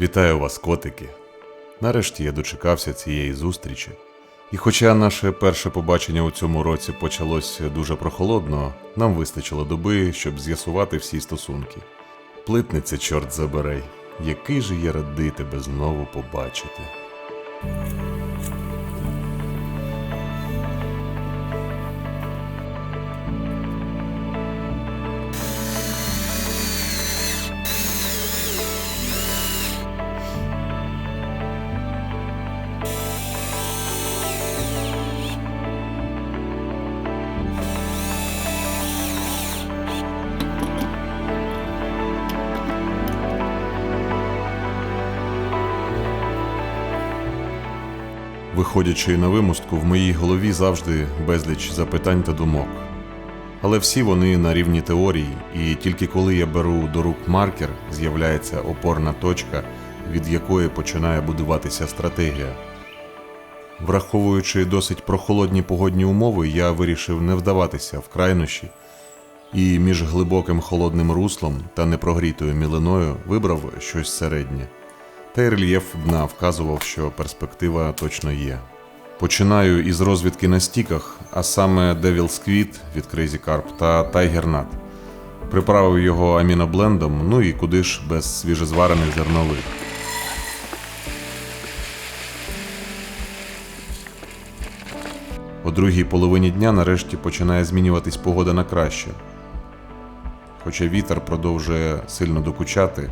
Вітаю вас, котики! Нарешті я дочекався цієї зустрічі. І хоча наше перше побачення у цьому році почалось дуже прохолодно, нам вистачило доби, щоб з'ясувати всі стосунки. Плитниця, чорт забирай, який же я радий тебе знову побачити. Виходячи на вимустку, в моїй голові завжди безліч запитань та думок. Але всі вони на рівні теорії, і тільки коли я беру до рук маркер, з'являється опорна точка, від якої починає будуватися стратегія. Враховуючи досить прохолодні погодні умови, я вирішив не вдаватися в крайнощі, і між глибоким холодним руслом та непрогрітою мілиною вибрав щось середнє. Та й рельєф дна вказував, що перспектива точно є. Починаю із розвідки на стіках, а саме Devil's Quid від Crazy Carp та Tiger Nut. Приправив його аміноблендом, ну і куди ж без свіжезварених зернових. О другій половині дня нарешті починає змінюватись погода на краще. Хоча вітер продовжує сильно докучати,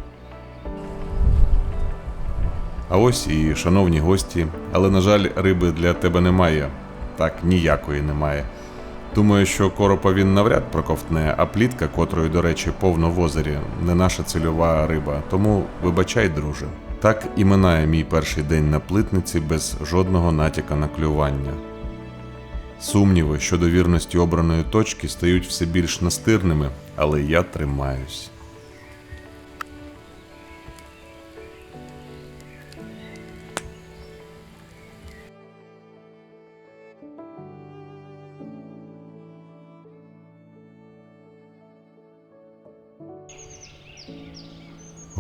а ось і шановні гості, але на жаль, риби для тебе немає. Так, ніякої немає. Думаю, що коропа він навряд проковтне, а плітка, котрої, до речі, повно в озері, не наша цільова риба. Тому вибачай, друже. Так і минає мій перший день на плитниці без жодного натяка на клювання. Сумніви щодо вірності обраної точки стають все більш настирними, але я тримаюсь.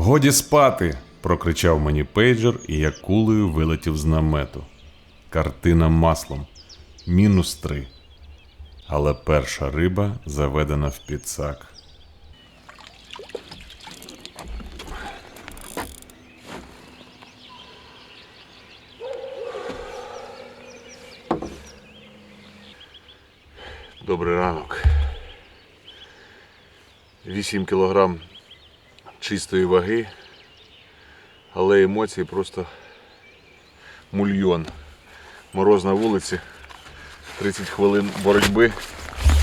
Годі спати. прокричав мені пейджер, і я кулею вилетів з намету. Картина маслом. Мінус три. Але перша риба заведена в підсак. Добрий ранок. 8 кілограм чистої ваги, але емоції просто мульйон. Мороз на вулиці, 30 хвилин боротьби.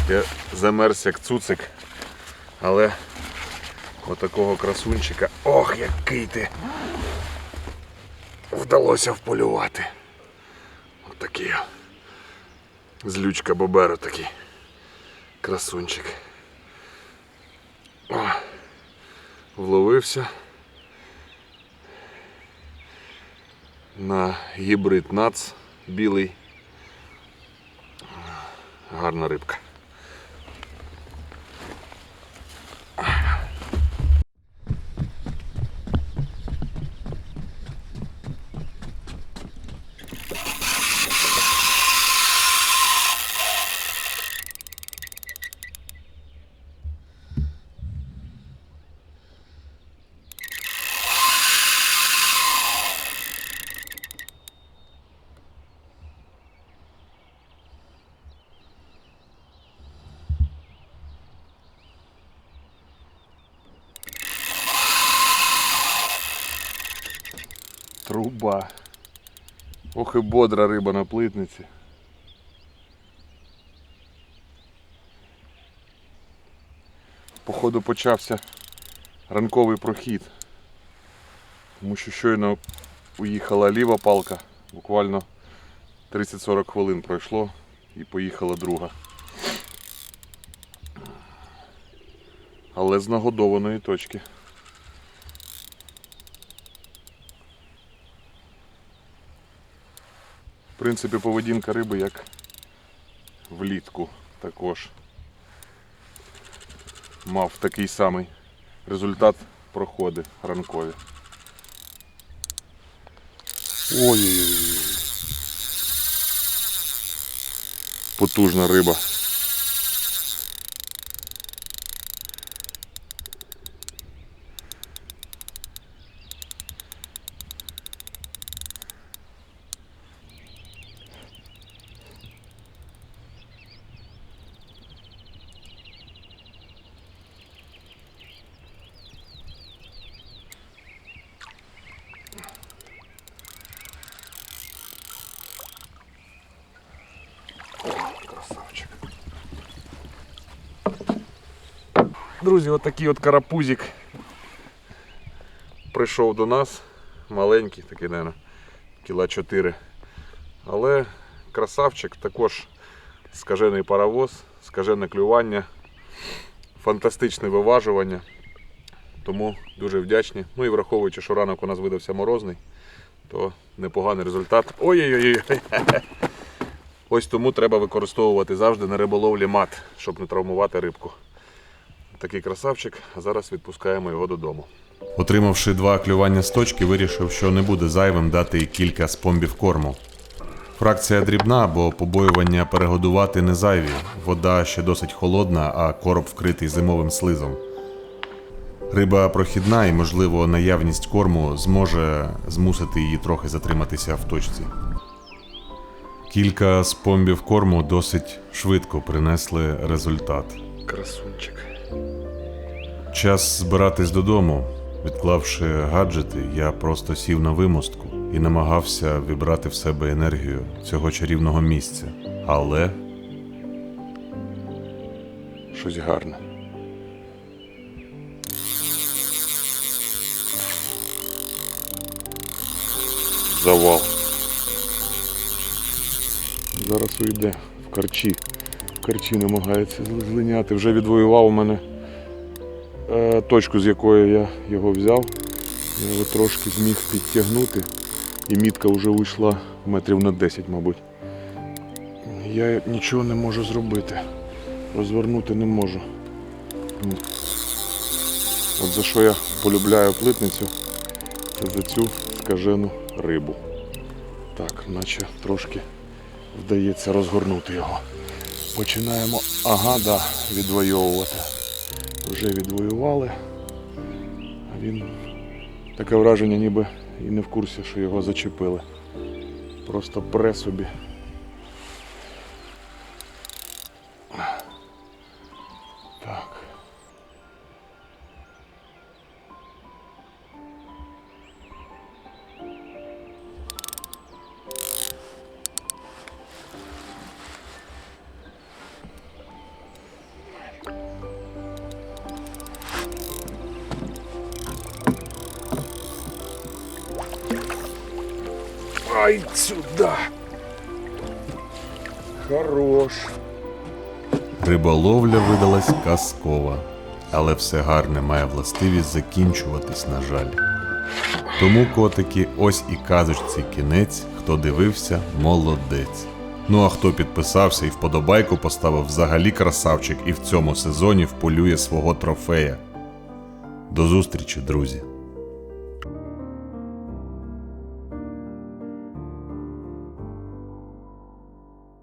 Я замерз як цуцик, але отакого красунчика. Ох, який ти! Вдалося вполювати. Отакий. Злючка Боберо такий. Красунчик. О, вловився на гібрид нац білий. Гарна рибка. Труба. Ох і бодра риба на плитниці. Походу почався ранковий прохід. Тому що щойно уїхала ліва палка, буквально 30-40 хвилин пройшло і поїхала друга. Але з нагодованої точки. Принципі, поведінка риби як влітку також мав такий самий результат проходи ранкові. Ой-ой-ой. Потужна риба. Друзі, отакий от карапузик прийшов до нас. Маленький, такий, мабуть, кіла 4. Але красавчик також скажений паровоз, скажене клювання, фантастичне виважування. Тому дуже вдячні. Ну і враховуючи, що ранок у нас видався морозний, то непоганий результат. Ой-ой-ой! Ось тому треба використовувати завжди на риболовлі мат, щоб не травмувати рибку. Такий красавчик, а зараз відпускаємо його додому. Отримавши два клювання з точки, вирішив, що не буде зайвим дати кілька спомбів корму. Фракція дрібна, бо побоювання перегодувати не зайві. Вода ще досить холодна, а короб вкритий зимовим слизом. Риба прохідна і, можливо, наявність корму зможе змусити її трохи затриматися в точці. Кілька спомбів корму досить швидко принесли результат. Красунчик. Час збиратись додому. Відклавши гаджети, я просто сів на вимостку і намагався вібрати в себе енергію цього чарівного місця. Але Щось гарне. Завал. Зараз уйде в карчі. Карчі намагається злиняти. Вже відвоював у мене е, точку, з якої я його взяв. Я його трошки зміг підтягнути. І мітка вже вийшла метрів на 10, мабуть. Я нічого не можу зробити. Розвернути не можу. От за що я полюбляю плитницю, це за цю скажену рибу. Так, наче трошки вдається розгорнути його. Починаємо, ага, да, відвоювати. Вже відвоювали. Він таке враження, ніби і не в курсі, що його зачепили. Просто пре собі. Ай, сюда. Хорош. риболовля видалась казкова, але все гарне має властивість закінчуватись, на жаль. Тому, котики, ось і казочці кінець. Хто дивився, молодець. Ну а хто підписався і вподобайку поставив взагалі красавчик і в цьому сезоні вполює свого трофея. До зустрічі, друзі!